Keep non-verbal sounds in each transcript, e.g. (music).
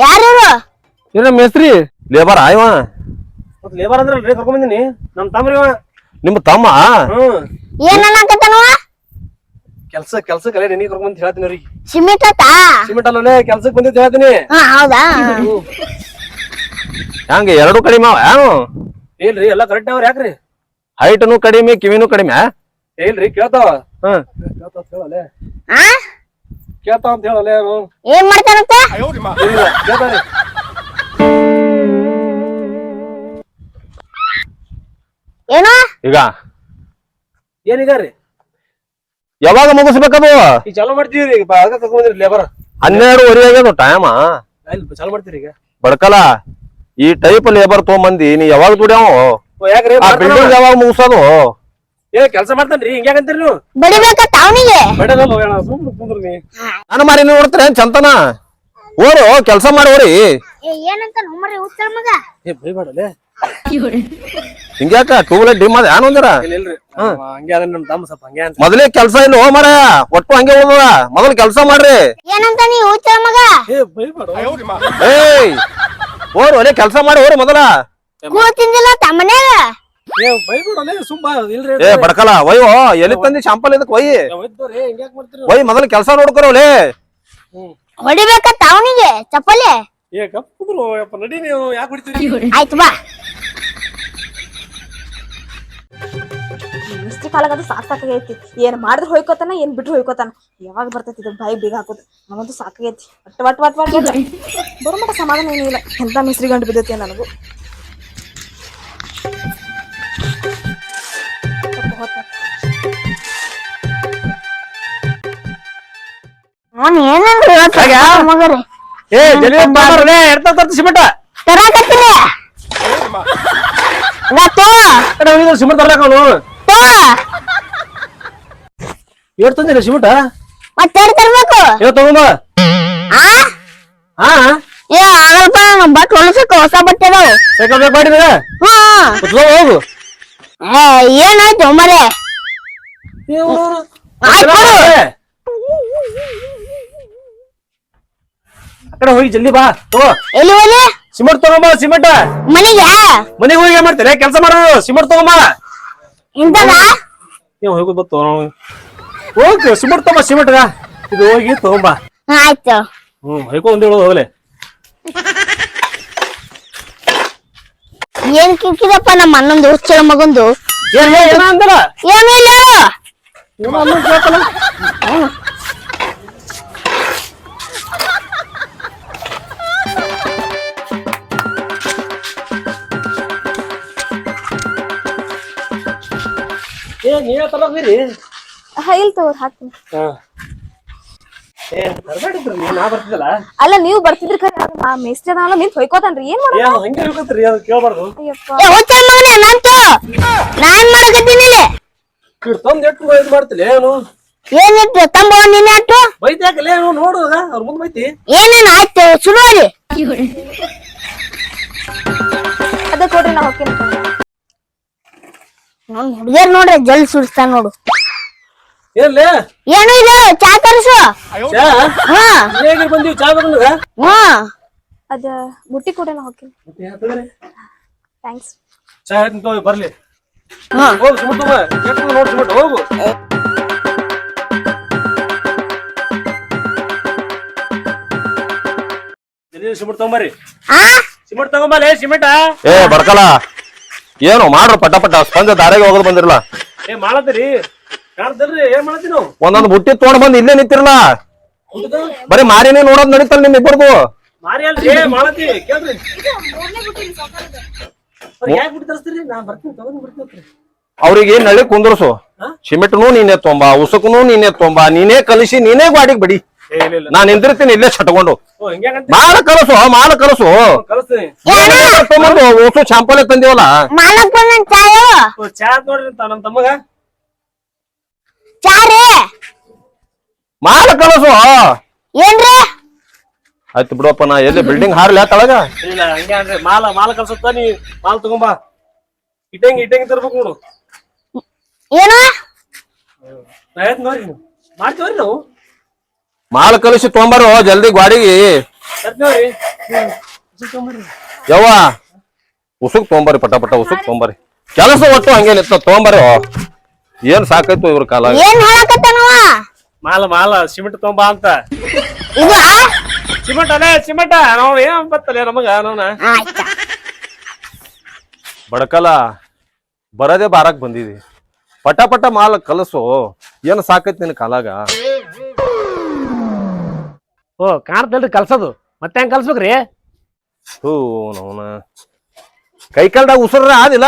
ಯಾರು ಏನ ಮೇಸ್ತ್ರಿ ಲೇಬರ್ ಆಯ್ವ ಮತ್ ಲೇಬರ್ ರೇ ಕರ್ಕೊಂಡ್ ಬಂದಿನಿ ನಮ್ ತಮ್ರಿ ಇವ. ನಿಮ್ಮ ತಮ್ಮ? ಹ್ಮ್. ಏನ್ ಅನ್ನಕತ್ತನವ ಕೆಲ್ಸ ಕೆಲ್ಸ ಕಲೆ ನಿನಗೆ ಕರ್ಕೊಂಡ್ ಬಂದ್ ಹೇಳ್ತೀನಿ ಅವ್ರಿಗೆ ಸಿಮೆಂಟ್ ಆತಾ ಸಿಮೆಂಟ್ ಅಲ್ಲೇ ಕೆಲ್ಸಕ್ಕೆ ಬಂದಿದ್ದು ಹೇಳ್ತೀನಿ. ಹಾ ಹೌದಾ? ಹಂಗ ಎರಡು ಕಡಿಮೆ ಅವ ಏನು? ಇಲ್ರಿ ಎಲ್ಲಾ ಕರೆಕ್ಟ್ ಅವ್ರ ಯಾಕ್ರಿ? ಹೈಟ್ನು ಕಡಿಮೆ ಕಿವಿನೂ ಕಡಿಮೆ ಇಲ್ರಿ ಕೇಳ್ತಾವ. ಹ್ಮ್. ಕೇಳ್ತಾವ ಅಂತ ಆ? ಕೇಳ್ತಾವ ಅಂತ ಹೇಳಲ್ಲ ಏನು? ಏನ್ ಮಾಡ್ತಾನಂತ? ಇಲ್ಲ ಕೇಳ್ತಾನೆ ಏನೋ? ಈಗ? ಏನೀಗ ರೀ? ಯಾವಾಗ ಮುಗಿಸ್ಬೇಕದು? ಈಗ ಚಾಲೂ ಮಾಡ್ತೀವಿ ಈಗ ಅದಕ್ಕೆ ಕರ್ಕೊಂಡ್ ಲೇಬರ್ ಹನ್ನೆರಡುವರೆ ಆಗ್ಯದ ಟೈಮ ಇಲ್ಲಿ ಚಾಲೂ ಮಾಡ್ತೀರಿ ಈಗ. ಬಡ್ಕಲ ಈ ಟೈಪ್ ಲೇಬರ್ ತೊಗೊಂಬಂದಿ ನೀ ಯಾವಾಗ ದುಡ್ಯಾವ? ಓ, ಯಾಕ್ರಿ? ಬಿಲ್ಡಿಂಗ್ ಯಾವಾಗ ಮುಗಿಸೋದು? ಏ ಕೆಲಸ ಮಾಡ್ತಾನ್ರಿ ಹಿಂಗ್ಯಾಕಂತೀರಿ ನೀವು? ಬಡಿಬೇಕತ್ತ ಅವನಿಗೆ ಬೇಡದಲ್ಲ ಹೇಳ ಸುಮ್ಮನೆ ಕುಂದ್ರಿ ನೀ. ನಾನು ಮಾರಿ ನೀವು ನೋಡ್ತಾರೆ ಚಂತನ? ಓರು ಕೆಲಸ ಮಾಡಿ ಓರಿ ಏನಂತ ನಮ್ಮರಿ ಉತ್ತರ ಮಗ? ಏ ಬೈಬೇಡಲೆ ಹಿಂಗ್ಯಾಕ ಟೂ ವೀಲರ್ ಡಿಮ್ ಅದ ಏನು ಅಂದಿರ ಇಲ್ಲ ಇಲ್ರಿ. ಅವ ಹಂಗೆ ಅದ ನಮ್ ತಮ್ಮ ಸ್ವಲ್ಪ ಹಂಗೆ ಅಂತ. ಮೊದಲೇ ಕೆಲಸ ಇಲ್ಲ ಹೋ ಮರ ಒಟ್ಟು ಹಂಗೆ ಹೋದ ಮೊದಲು ಕೆಲಸ ಮಾಡ್ರಿ. ಏನಂತ ನೀ ಉತ್ತರ ಮಗ? ಏ ಬೈಬೇಡ ಏಯ್ ಓರ್ ಒಲೆ ಕೆಲಸ ಮಾಡಿ ಓರಿ ಮೊದಲ. ಕೂಳ ತಿಂದಿಲ್ಲ ತಮ್ಮನ್ಯಾಗ? ಏ ಬೈಬೇಡಲೆ ಸುಮ್ಮ ಇಲ್ರಿ ಏ ಬಡ್ಕಲ ಒಯ್ಯೋ ಎಲ್ಲಿ ತಂದಿ ಶಾಂಪಲ್ ಇದಕ್ ಒಯ್ಯ ಒಯ್ದೋರಿ ಹಿಂಗ್ಯಾಕ್ ಮಾಡ್ತೀರಿ? ಒಯ್ ಮೊದಲು ಕೆಲಸ ನೋಡ್ಕೊರವಲೆ ಹೊಡಿಬೇಕಂತ ಅವನಿಗೆ ಚಪ್ಪಲಿ? ಏ ಕಪ್ ಕುಂದ್ರು ಯಪ್ಪ ನಡಿ ನೀವು ಯಾಕೆ ಹೊಡಿತೀರಿ? ಆಯ್ತು ಬಾ. ಇಷ್ಟು ಕಾಲಾಗದು ಸಾಕ್ ಸಾಕಾಗೈತಿ ಏನ್ ಮಾಡಿದ್ರು ಹೋಯ್ಕೋತಾನ ಏನ್ ಬಿಟ್ರು ಹೋಯ್ಕೋತಾನ. ಯಾವಾಗ ಬರ್ತೈತಿ ಇದು ಬಾಯಿ ಬೇಗ ಹಾಕೋದು. ನಮಂತೂ ಸಾಕಾಗೈತಿ. ಒಟ್ಟು ಒಟ್ಟು ಒಟ್ಟು ಒಟ್ಟು ಬರೋ ಮಟ ಸಮಾಧಾನ ಏನಿಲ್ಲ. ಎಂತ ಮಿಸ್ರಿ ಗಂಟು ಬಿದ್ದೈತಿ ನನಗೂ. ಅವನ್ ಏನಂದ್ರೆ ಮಗರಿ. ಏ ಜಲ್ದಿ ಬಾರಲೆ ಎಡ್ತಾ ತರ್ತಿ ಸಿಮೆಂಟ. ತರಾಕತ್ತೀನಿ ನಾ ತೋ. ಕಡೆ ಹೋಗಿದ್ರು ಸಿಮೆಂಟ್ ತರ್ಲಾಕ ಅವನು. ತೋ. ಏಟ್ ತಂದಿಲ್ಲ ಸಿಮೆಂಟ? ಮತ್ತೆ ತರ್ಬೇಕು. ಏ ತಗೊಂಬ. ಆ? ಹಾ ಏ ಆಗಲ್ಪ ನಮ್ ಬಟ್ ಹೊಲಸಕ್ಕ ಹೊಸ ಬಟ್ಟೆ ಅದಾವು. ಸೈಕಲ್ ಬೇಕು ಮಾಡಿದ್ರ ಹ್ಮ್. ಹೋಗು. ಏ ಏನಾಯ್ತು ಮರೆ ಆಯ್ತು ಬಿಡು. ಕಡೆ ಹೋಗಿ ಜಲ್ದಿ ಬಾ ತಗೋ. ಎಲ್ಲಿ ಹೋಲಿ ಸಿಮೆಂಟ್ ತಗೊಂಬ ಸಿಮೆಂಟ್. ಮನೆಗೆ? ಮನೆಗೆ ಹೋಗಿ ಏನ್ ಮಾಡ್ತೀರ? ಕೆಲಸ ಮಾಡೋರು ಸಿಮೆಂಟ್ ತಗೊಂಬ. ಇಂತದ ನೀವು ಹೋಗಿ ಬತ್ತು ಹೋಗಿ ಸಿಮೆಂಟ್ ತಗೊಂಬ ಸಿಮೆಂಟ್. ಇದು ಹೋಗಿ ತಗೊಂಬ. ಆಯ್ತು. ಹ್ಮ್ ಹೊಯ್ಕೊ ಒಂದ್ ಹೇಳೋದು ಹೋಗ್ಲೆ. ಏನ್ ಕಿಕ್ಕಿದಪ್ಪ ನಮ್ಮ ಅಣ್ಣಂದು ಹುಚ್ಚಳ ಮಗಂದು? ಏನ್ ಏ, ಏನ ಏ ನೀವೇ ತರೋದಿರಿ ಹಾ, ಇಲ್ ತಗೋರ್ ಹಾಕ್ತೀನಿ. ಹಾ. ಏ ತರಬೇಡಿದ್ರಿ ನೀವು ನಾ ಬರ್ತಿದ್ದಲ್ಲ? ಅಲ್ಲ ನೀವು ಬರ್ತಿದ್ರಿ ಖರೆ ಆ ಮೇಸ್ತ್ರಿ ಅದಾನಲ್ಲ ನಿಂತ್ ಹೊಯ್ಕೋತಾನ್ರಿ ಏನ್ ಮಾಡ್ತೀನಿ ಏ ಅದು ಹಂಗೆ ಹೇಳ್ಕೊತ್ರಿ ಅದು ಕೇಳ್ಬಾರ್ದು. ಅಯ್ಯಪ್ಪ. ಏ ಹುಚ್ಚಳ ಮಗನೇ ನಂತು. ನಾನ್ ಮಾಡಕತ್ತೀನಿ ಇಲ್ಲಿ ಇವ್ರು ತಂದ್ ಎಷ್ಟು ಇದು ಮಾಡ್ತಿಲ್ಲ ಏನು? ಏನಿತ್ತು ತಂಬ ನೀನೆ ಅಟ್ಟು ಬೈತಿ ಏನು ನೋಡು ಅವ್ರ ಮುಂದೆ ಬೈತಿ. ಏನೇನು ಆಯ್ತು ಶುರು ಅಲ್ಲಿ ಅದೇ ಕೊಡ್ರಿ ನಾ ಹೋಗ್ತೀನಿ. ನನ್ ಹುಡುಗಿಯರ್ ನೋಡ್ರಿ ಜಲ್ ಸುಡಿಸ್ತಾನ ನೋಡು. ಏನ್ಲೇ ಏನು ಇಲ್ಲ ಚಾ ತರಿಸು. ಚಾ? ಹಾ. ಹೇಗೆ ಬಂದೀವಿ ಚಾ ಬಂದ ಹಾ. ಅದ ಬುಟ್ಟಿ ಕೂಡ ಹೋಗ್ತೀನಿ ಥ್ಯಾಂಕ್ಸ್ ಚಾ ಹೇಳ್ತೀನಿ ತಗೋ ಬರ್ಲಿ. ಹಾ. ಹೋಗು ಸಿಮೆಂಟ್ ಎಷ್ಟು ನೋಡಿ ಹೋಗು. ಸಿಮೆಂಟ್ ತಗೊಂಬರ್ರಿ ಆ? ಸಿಮೆಂಟ್ ತಗೊಂಬರ್ರಿ ಸಿಮೆಂಟ್? ಏ ಬಡ್ಕಲ ಏನು ಮಾಡ್ರ ಪಟ ಪಟ ಸ್ಪಂದ ದಾರಿಗೆ ಹೋಗೋದು ಬಂದಿರಲ್ಲ. ಏ ಮಾಡತ್ತೀರಿ? ಕಾಣ್ತಲ್ರಿ ಏನ್ ಮಾಡತ್ತೀವಿ ನಾವು? ಒಂದೊಂದು ಬುಟ್ಟಿ ತೊಗೊಂಡ್ ಬಂದ್ ಇಲ್ಲೇ ನಿಂತಿರಲ್ಲ. ಬರೀ ಮಾರಿನೇ ನೋಡೋದ್ ನಡೀತಲ್ಲ ನಿಮ್ ಇಬ್ಬರದು ಮಾರಿ ಅಲ್ರಿ ಏ ಮಾಡತ್ತಿ ಕೇಳ್ರಿ. ಯಾಕೆ ಬಿಟ್ಟು ತರಿಸ್ತೀರಿ? ನಾ ಬರ್ತೀನಿ ತಗೊಂಡ್ ಬರ್ತೀನಿ ಅವ್ರಿಗೆ ನಳಿ ಕುಂದ್ರಸು. ಸಿಮೆಂಟ್ನು ನೀನೇ ತೊಂಬ ಉಸುಕನು ನೀನೇ ತೊಂಬ ನೀನೇ ಕಲಿಸಿ ನೀನೇ ಗಾಡಿಗೆ ಬಡಿ. ನಾನ್ ನಿಂದಿರ್ತೀನಿ ಇಲ್ಲೇ ಚಟ್ಕೊಂಡು ಮಾಲ ಕಲಸು ಮಾಲ ಕಲಸು. ಉಸು ಶಾಂಪಲ್ ತಂದಿವಲ್ಲ? ಮಾಲ ಕಲಸು ಏನ್ರಿ? ಆಯ್ತು ಬಿಡಪ್ಪ ನಾ ಎಲ್ಲಿ ಬಿಲ್ಡಿಂಗ್ ಹಾರ್ಲಿ ತಳಗ? ಇಲ್ಲ ಹಂಗೆ ಅಂದ್ರೆ ಮಾಲ ಮಾಲ ಕಲ್ಸುತ್ತ ನೀ ಮಾಲ್ ತಗೊಂಬ. ಇಟ್ಟಂಗಿ ಇಟ್ಟಂಗಿ ತರ್ಬೇಕು ನೋಡು. ಏನು? ಹೇಳ್ತೀನಿ ನೋಡ್ರಿ ಮಾಡ್ತೀವ್ರಿ ನಾವು? ಮಾಲ ಕಲಿಸಿ ತೊಂಬರು ಜಲ್ದಿ ಗಾಡಿಗೆ ಯವ್ವ ಉಸುಕ್ ತೊಂಬರಿ ಪಟ ಪಟ ಉಸುಕ್ ತೊಂಬರಿ ಕೆಲಸ ಒಟ್ಟು ಹಂಗೆ ನಿಂತ ತೊಗೊಂಬರ್ರಿ. ಏನ್ ಸಾಕಾಯ್ತು ಇವ್ರ ಕಾಲ ಏನ್ ಹೇಳಕತ್ತಾನವ? ಮಾಲ ಮಾಲ ಸಿಮೆಂಟ್ ತೊಂಬಾ ಅಂತ. ಇದು ಸಿಮೆಂಟ್ ಅಲ್ಲೇ ಸಿಮೆಂಟ್. ನಾವು ಏನ್ ಬತ್ತಲ್ಲ ನಮಗ ಆಯ್ತಾ. ಬಡಕಲ ಬರದೇ ಬಾರಕ್ ಬಂದಿದಿ. ಪಟ ಪಟ ಮಾಲ ಕಲಸು ಏನ್ ಸಾಕೈತಿ ನಿನ್ ಕಾಲಾಗ? ಓ ಕಾಣ್ತಲ್ರಿ ಕಲ್ಸೋದು. ಮತ್ತೆ ಹೆಂಗ್ ಕಲ್ಸ್ಬೇಕ್ರಿ? ಹೂ ಕೈ ಕಾಲ್ದಾಗ ಉಸಿರ ಆದಿಲ್ಲ?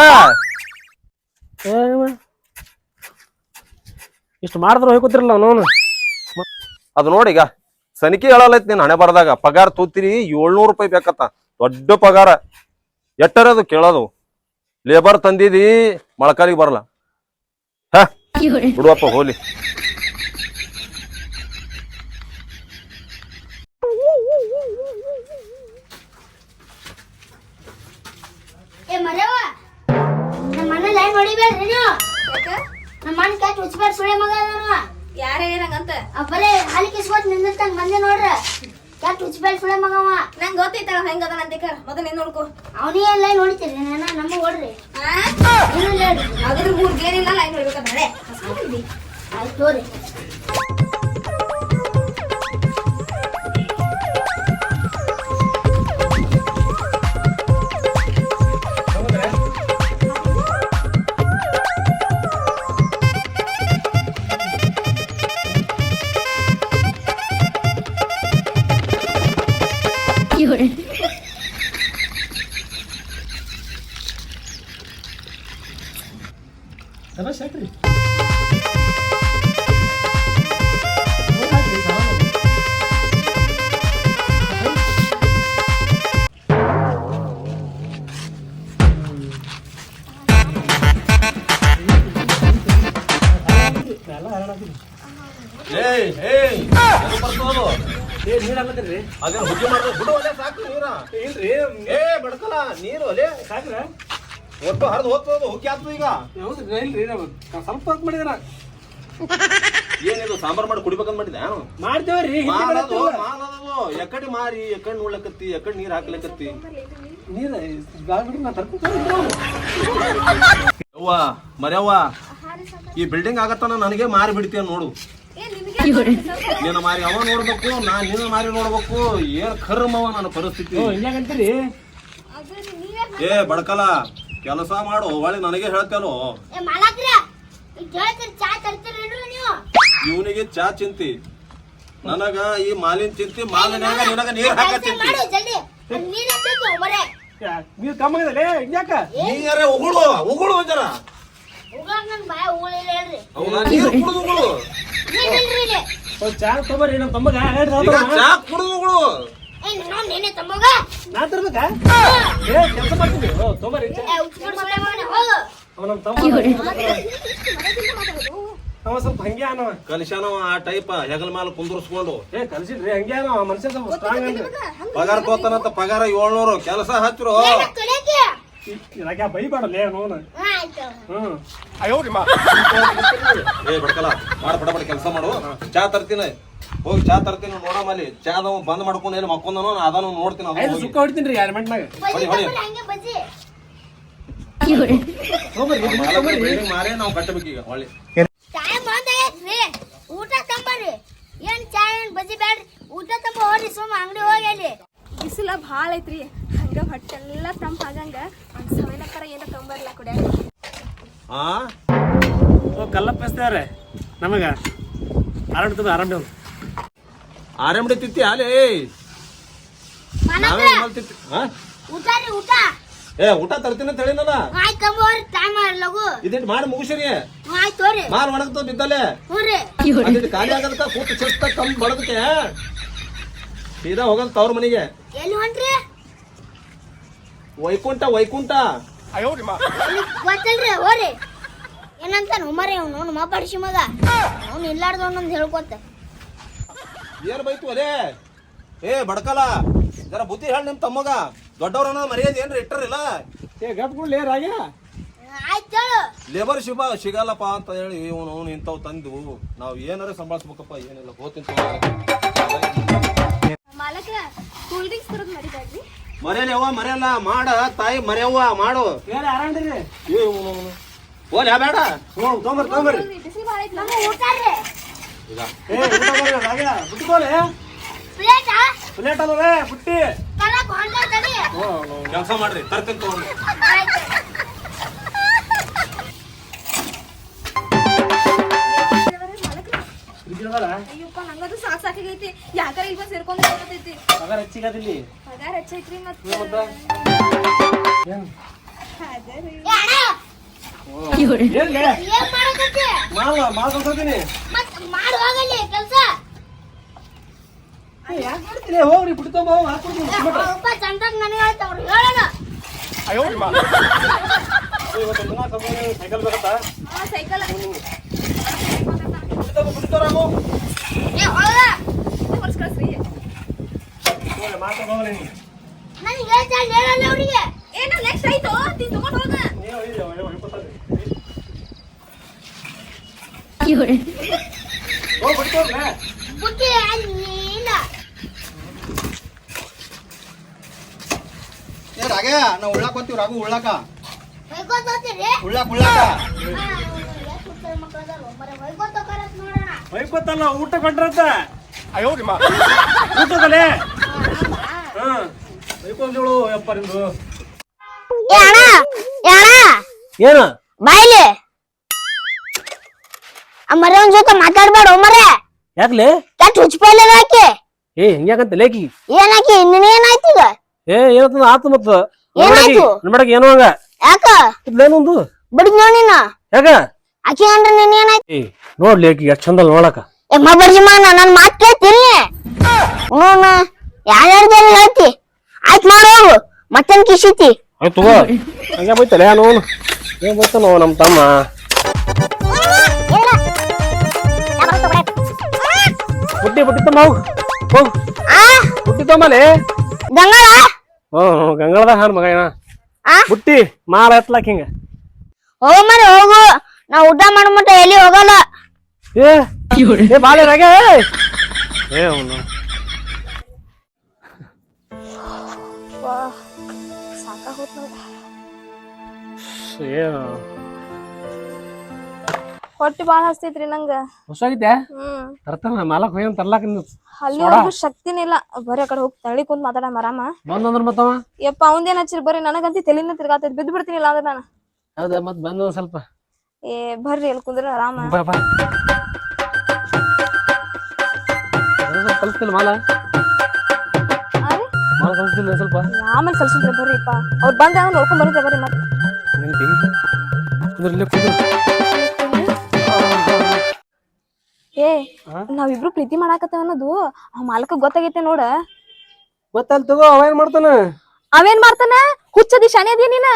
ಇಷ್ಟು ಮಾಡಿದ್ರು ಹೋಗ್ಕೊತಿರಲ್ಲ ಅವನು ಅದು ನೋಡೀಗ ಸನಿಕೆ ಹೇಳಲೈತಿ ನೀನ್ ಹಣೆ ಬರದಾಗ ಪಗಾರ ತೂತಿರಿ ಏಳ್ನೂರು ರೂಪಾಯಿ ಬೇಕತ್ತ. ದೊಡ್ಡ ಪಗಾರ. ಎಟ್ಟರದು ಕೇಳೋದು. ಲೇಬರ್ ತಂದಿದಿ ಮೊಳಕಾಲಿಗೆ ಬರಲ್ಲ. ಹ ಬಿಡುವಪ್ಪ ಹೋಲಿ. ಸುಳೆ ಮಗ ಅದಾನವ ಯಾರ ಏನಂಗಂತ ಬರೇ ಹಾಲಿ ಕಿಸ್ಕೊತ್ ನಿಂದಿರ್ತಾನ ಬಂದೆ ನೋಡ್ರ. ಕ್ಯಾಟ್ ಉಚ್ಬೇಡ ಸುಳೆ ಮಗವ ನಂಗೆ ಗೊತ್ತೈತಳ ಹೆಂಗ ಅದ ಅಂತ ಮೊದಲು ನೀನ್ ನೋಡ್ಕೋ. ಅವನೇ ಲೈನ್ ಹೊಡಿತೀರಿ ನಾನು ನಮ್ಮ ಓಡ್ರಿ. ಅದ್ರ ಮೂರ್ಗೆ ಏನಿಲ್ಲ ಲೈನ್ ಹೊಡ್ಬೇಕ ಬೇಡ ಆಯ್ತು ತೋರಿ. ಏಯ್ ಏಯ್ ಏ ನೀರ್ ಹಾಕತ್ತೀರಿ ಅದೇನ್ ಹುಡುಗ ಮಾಡ್ದೆ? ಬಿಡು ಅಲ್ಲೇ ಸಾಕು ನೀರ. ಇಲ್ರಿ ಏ ಬಡ್ಕಲ್ಲ ನೀರು ಅಲ್ಲೇ ಸಾಕ್ರ. ಒಟ್ಟು ಹರಿದು ಹೋಗ್ತದ ಹುಕ್ಕಿ ಆಗ್ತದ ಈಗ. ಹೌದು ಇಲ್ರಿ ನಾವು ಸ್ವಲ್ಪ ಹೊತ್ತು ಮಾಡಿದರ. ಏನಿದು ಸಾಂಬಾರ್ ಮಾಡಿ ಕುಡಿಬೇಕಂತ ಮಾಡಿದ್ದೆ ಏನು ಮಾಡ್ತೇವ್ರಿ ಮಾಲದು ಮಾಲದು ಎಕಡಿ ಮಾರಿ ಎಕಡೆ ನೋಡ್ಲಕತ್ತಿ ಎಕಡ್ ನೀರ್ ಹಾಕ್ಲಕತ್ತಿ. ನೀರ್ ನಾ ತರ್ಕೊಂಡು ಅವ್ವ ಮರ್ಯವ್ವ ಈ ಬಿಲ್ಡಿಂಗ್ ಆಗತ್ತಾನ ನನಗೆ ಮಾರಿ ಬಿಡ್ತೀಯ ನೋಡು. ನಿನ್ನ ಮಾರಿ ಅವ ನೋಡ್ಬೇಕು ನಾ ನಿನ್ನ ಮಾರಿ ನೋಡ್ಬೇಕು. ಏನ್ ಕರ್ಮವ ನನ್ನ ಪರಿಸ್ಥಿತಿ? ಏ ಬಡ್ಕಲ ಕೆಲಸ ಮಾಡು ಒಳ್ಳೆ ನನಗೆ ಹೇಳ್ತೇನೋ. ಇವನಿಗೆ ಚಾ ಚಿಂತಿ. ನನಗ ಈ ಮಾಲಿನ ಚಿಂತಿ ಮಾಲಿನ್ಯಾಗ ನಿನಗ ನೀರ್ ಹಾಕ ಚಿಂತಿ ಮಾಡು ಜಲ್ದಿ. ನೀನ್ ಹಾಕ್ಬೇಕು ಮರೆ. ನೀರ್ ನೀರೇ ಉಗುಳು ಉಗುಳು ಜರ. ನೀರು ಕುಡಿದು ಉಗುಳು. ಚಾ ತಗೋರಿ ನಮ್ಮ ತಮ್ಮಗ ಹೇಳ್ರಿ ಚಾ ಕುಡಿದು ಉಗುಳು. ನಾನು ನೆನೆ ತಮ್ಮಗ ನಾ ತರ್ಬೇಕಾ? ಏ ಕೆಲಸ ಮಾಡ್ತೀನಿ. ಓ ತೊಗೊಬರ್ರಿ ಏ ಉಚ್ಚಿಬಿಡ್ ಸುಳೆ ಮಗನೇ ಹೋಗು. ಅವ ನಮ್ಮ ತಮ್ಮ ಅವ ಸ್ವಲ್ಪ ಹಂಗೆ ಅನವ ಕಲಿಶಾನವ ಆ ಟೈಪ್ ಹೆಗಲ ಮೇಲೆ ಕುಂದ್ರಸ್ಕೊಂಡು. ಏ ಕಲ್ಸಿಲ್ರಿ ಹಂಗೆ ಅನವ ಮನುಷ್ಯ ಸ್ವಲ್ಪ ಸ್ಟ್ರಾಂಗ್ ಅಂದ್ರೆ ಪಗಾರ ತೋತಾನಂತ ಪಗಾರ ಏಳ್ನೂರು ಕೆಲಸ ಹಚ್ಚರು. ಕಡೆಗೆ ಯಾಕೆ ಬೈಬಾಡಲ್ಲ ನೋನ ಹ್ಮ್. ಏ ರೀ ಮಾಡ ಬಡ ಬಡ ಕೆಲಸ ಮಾಡು. ಚಾ ತರ್ತೀನಿ. ಹೋಗಿ ಚಾ ತರ್ತೀನಿ ನೋಡಮಲ್ಲಿ ಚಾದವ ಬಂದ್ ಮಾಡ್ಕೊಂಡು ಎಲ್ಲಿ ಮಕ್ಕೊಂದನೋ ಅದನ್ನು ನೋಡ್ತೀನಿ ಅದು. ಸುಕ್ಕ ಹೊಡಿತೀನಿ ರೀ ಎರಡು ಮಿನಿಟ್ನಾಗ ಬಜ್ಜಿ ಹೊಡಿ. ಬಿಲ್ಡಿಂಗ್ ಮಾರೇ ನಾವು ಕಟ್ಟಬೇಕೀಗ ಹೊಳ್ಳಿ. ಟೈಮ್ ಬಂದಾಗೈತ್ರಿ ಊಟ ತಂಬರಿ ಏನ್ ಚಾ ಏನ್ ಬಜ್ಜಿ ಬ್ಯಾಡ್ರಿ. ಊಟ ತಂಬ ಹೋಗ್ರಿ ಸುಮ್ಮ ಅಂಗಡಿ ಹೋಗಿ ಅಲ್ಲಿ. ಬಿಸಿಲ ಭಾಳ ಐತ್ರಿ. ಹಂಗ ಹೊಟ್ಟೆಲ್ಲ ತಂಪ ಆಗಂಗ ಒಂದ್ ಸವಿನಕರ ಏನ ತೊಂಬರ್ಲ ಕುಡ್ಯಾಕ ಆ? ಓ ಕಲ್ಲಪ್ಪಿಸ್ತಾರೆ ನಮಗ. ಆರಾಮ್ ಆರಾಮ್ ಆರಂಬಡಿ ತಿತ್ತಿ ನಾವೇ ತಿತ್ತಿ ಹಾ? ಊಟ ರೀ ಊಟ. ಏ ಊಟ ತರ್ತೀನಿ ತಳಿ ನಾನು. ಆಯ್ತು ಟೈಮ್ ಲಗು. ಮಾಡಿ ಮುಗಿಸಿರಿ. ಆಯ್ತು ತೋರಿ ಮಾಲ್ ಒಣಗ್ತಾವ ಬಿದ್ದಲೆ ಹ್ಞೂ ಖಾಲಿ ಆಗದಕ್ಕ ಕೂತು ಚಿಸ್ತ ಕಮ್ಮಿ ಬಡದಕ್ಕೆ. ಸೀದಾ ಹೋಗಲ್ ತವ್ರ ಮನೆಗೆ. ಎಲ್ಲಿ ಹೊಂಟ್ರಿ? ವೈಕುಂಠ ವೈಕುಂಠ. ಗೊತ್ತಲ್ರಿ ಹೋರಿ ಏನಂತ ಉಮರಿ ಅವ್ನು ಅವ್ನು ಮಾಪಾಡಿಸಿ ಮಗ. ಅವ್ನು ಇಲ್ಲಾರ್ದು ಒಂದೊಂದು ಹೇಳ್ಕೊತ. ಏನ್ ಬೈತು ಅದೇ? ಏ ಬಡ್ಕಲ ಜರ ಬುದ್ಧಿ ಹೇಳಿ ನಿಮ್ ತಮ್ಮಗ. ದೊಡ್ಡವ್ರನ್ನ ಮರ್ಯಾದೆ ಏನ್ರಿ ಇಟ್ಟರಿಲ್ಲ? ಏ ಗಪ್ ಕೊಡ್ಲಿ ರಾಗ. ಆಯ್ತು ಹೇಳು. ಲೇಬರ್ ಶಿವ ಸಿಗಲ್ಲಪ್ಪ ಅಂತ ಹೇಳಿ ಇವನು ಅವನು ಇಂಥವ್ ತಂದು ನಾವು ಏನಾರ ಸಂಭಾಳಿಸ್ಬೇಕಪ್ಪ ಏನಿಲ್ಲ ಹೋತಿಂತ ಮರೆಯಲ್ಲವ್ವ ಮರೆಯಲ್ಲ ಮಾಡ ತಾಯಿ ಮರೆಯವ್ವ ಮಾಡು. ಓಲ್ ಯಾ ಬೇಡ ಹ್ಞೂ ತೊಂಬರ್ರಿ ಪ್ಲೇಟಾ ಪ್ಲೇಟ್ ಅಲ್ಲವೇ ಬುಟ್ಟಿ ಕೆಲಸ ಮಾಡ್ರಿ ತರ್ತೀನಿ ತಗೊಂಡು ಆಯ್ತು ಇದ್ರದಲ್ಲ ಅಯ್ಯಪ್ಪ ನಂಗದು ಸಾಕ್ ಸಾಕಾಗೈತಿ ಯಾಕಾರ ಈಗ ಸೇರ್ಕೊಂಡು ಹೋಗತೈತಿ ಪಗಾರ ಹೆಚ್ಚಿಗದಿಲ್ಲಿ? ಪಗಾರ ಹೆಚ್ಚೈತ್ರಿ ಮತ್ ಮತ್ತ? ಏನ್? ಅಣ್ಣ ಏನ್ಲೆ ಏನ್ ಮಾಡಕತ್ತಿ ಮಾವ ಮಾವ ಕಳ್ಸೋತೀನಿ ಮತ್ ಮಾಡು ಹೋಗಲಿ ಕೆಲ್ಸ ಯಾಕೆ ಮಾಡ್ತೀನಿ ಹೋಗ್ರಿ ಬಿಡ್ತೊಂಬ ಹೋಗಿ ಹಾಕ್ಬಿಡ್ತೀನಿ ಒಬ್ಬ ಚಂದಾಗ ನನಗೆ ಹೇಳ್ತಾವ್ರು ಹೇಳೋಣ ಇವತ್ತು ದಿನ ಕರ್ಕೊಂಡು ಸೈಕಲ್ ಬೇಕತ್ತಾ ಆ ಸೈಕಲ್. ಬಿಡ್ತೊಂಬ ಬಿಡ್ತಾರಾಮು ಏ ಹೋಗ. ಹೊರ್ಸ್ ಕಳ್ಸ್ರಿ ಮಾತಾಡೋದ್ರಿ ನೀವು. ನನಗೆ ಹೇಳ್ತಾ ಹೇಳಲ್ಲ ಅವ್ರಿಗೆ. ಏನ ನೆಕ್ಸ್ಟ್ ಆಯ್ತು ನೀನ್ ತಗೊಂಡ್ ಹೋಗ. ನೀವು ಒಯ್ದು, ಬಿಡ್ತೋರ್ಲೆ. ಬುದ್ಧಿ ಉಳ್ಳಾಕ ಏ ರಾಗ ನಾವು ಉಳ್ಳಾಕ ಹೋಗ್ತೀವಿ ರಾಗು ಉಳ್ಳಾಕ. ಉಳ್ಳಾಕ ಉಳ್ಳಾಕ. ನೋಡೋಣ. ಒಯ್ಕೊತಲ್ಲ ಊಟ ಕೊಟ್ರಂತ. (laughs) ಊಟದಲ್ಲೇ? ಹಾ. ಒಯ್ಕೊಂಡೇಳು ಯಪ್ಪ ನಿಮ್ದು ಏ ಅಣ್ಣಾ ಏ ಅಣ್ಣ ಏನು? ಬಾಯ್ಲಿ. ಆ ಮರೆಯವನ್ ಜೊತೆ ಮಾತಾಡ್ಬೇಡ ಮರೆ. ಯಾಕ್ಲೆ? ಕೆಟ್ಟ ಏ ಹಿಂಗ್ಯಾಕಂತ ಲೇಕಿ? ಏನಾಕಿ? ಏನಾಯ್ತು ಈಗ? ಏ ಏನಂತ ಆತು ಮತ್ತ? ಏನಾಯ್ತು? ಏನೋ ಹಂಗ? ಯಾಕ? ಇದ್ಲೇನೊಂದು ಬಿಡಿದ್ ನೋಡಿ ನೀನು. ಯಾಕ? ಆಕಿ ಅಂದ್ರೆ ನಿನ್ನ ಏನಾಯ್ತು? ಏ ನೋಡ್ಲಿ ಆಕಿ ಎಷ್ಟ್ ಚಂದ ನೋಡಕ. ಏ ಮಬ್ಬರ್ಜಿ ಮಾನ ನನ್ ಮಾತ್ ಕೇಳ್ತೀನಿ. ಹೇಳ್ತಿ. ಆಯ್ತ್ ಮಾಡು ಹೋಗು. ಮತ್ತೇನ್ ಕಿಸಿತಿ ಆಯ್ತು ಹಂಗೆ ಬೈತಲ್ಲ ನೋನು ಏನ್ ಬೈತಾನೋ ನಮ್ಮ ತಮ್ಮ? ಬುಟ್ಟಿ ಬುಟ್ಟಿ ತಮ್ಮ ಹೋಗ್. ಹೋಗ್. ಆ? ಬುಟ್ಟಿ ತಮ್ಮಲೆ ಗಂಗಾಳ? ಹ್ಞೂ ಗಂಗಳದ ಹಾನ್ ಮಗ ಏನ ಆ? ಬುಟ್ಟಿ ಮಾಲ ಎತ್ಲಾಕ್ ಹಿಂಗ. ಹೋಗು ಮರಿ ಹೋಗು. ನಾ ಊಟ ಮಾಡೋ ಮಟ್ಟ ಎಲ್ಲಿ ಹೋಗಲ್ಲ. ಏ ಏ ಬಾಳೆ ರಾಗ ಏ. ಅವನು. ಸಾಕಾಗೋತ್ ಏನು ಹೊಟ್ಟಿ ಬಾಳ ಹಸ್ತೈತ್ರಿ ನಂಗ. ಹೊಸಾಗಿದ್ದೆ ಹ್ಮ್. ತರ್ತಾನ ಮಾಲಕ್ ಹೋಗಿ ತರ್ಲಾಕ ಅಲ್ಲಿ ಶಕ್ತಿನೇ ಇಲ್ಲ. ಬರೀ ಆ ಕಡೆ ಹೋಗಿ ತಳಿ ಕುಂತ್ ಮಾತಾಡ ಮರಾಮ ಬಂದಂದ್ರ ಮತ್ತವ? ಯಪ್ಪ ಅವಂದೇನ್ ಹಚ್ಚಿರಿ ಬರ್ರಿ ನನಗಂತಿ ತಲಿನ ತಿರ್ಗಾತೈತಿ ಬಿದ್ದು ಬಿಡ್ತೀನಿ ಇಲ್ಲ ಅಂದ್ರೆ ನಾನು. ಹೌದಾ ಮತ್ ಬಂದ ಸ್ವಲ್ಪ. ಏ ಬರ್ರಿ ಎಲ್ಲಿ ಕುಂದ್ರ ಆರಾಮ. ಕಲಿಸ್ತಿಲ್ಲ ಮಾಲ? ಮಾಲ ಕಲಿಸ್ತಿಲ್ಲ ಸ್ವಲ್ಪ? ಆಮೇಲೆ ಕಲ್ಸಿದ್ರೆ ಬರ್ರಿಪ್ಪ ಅವ್ರು ಬಂದ ನೋಡ್ಕೊಂಡ್ ಬರುತ್ತೆ ಬರ್ರಿ ಮತ್ತೆ. ಕುಂದ್ರಲ್ಲೇ ಕುಂದ್ರ. ಏ? ನಾವಿಬ್ರು ಪ್ರೀತಿ ಮಾಡಾಕತ್ತೇವ ಅನ್ನೋದು ಆ ಮಾಲಕ ಗೊತ್ತಾಗೈತೆ ನೋಡ. ಗೊತ್ತಲ್ ತಗೋ ಅವೇನ್ ಮಾಡ್ತಾನ? ಅವೇನ್ ಮಾಡ್ತಾನ? ಹುಚ್ಚದಿ ಶಾನೆ ಅದಿ ನೀನ?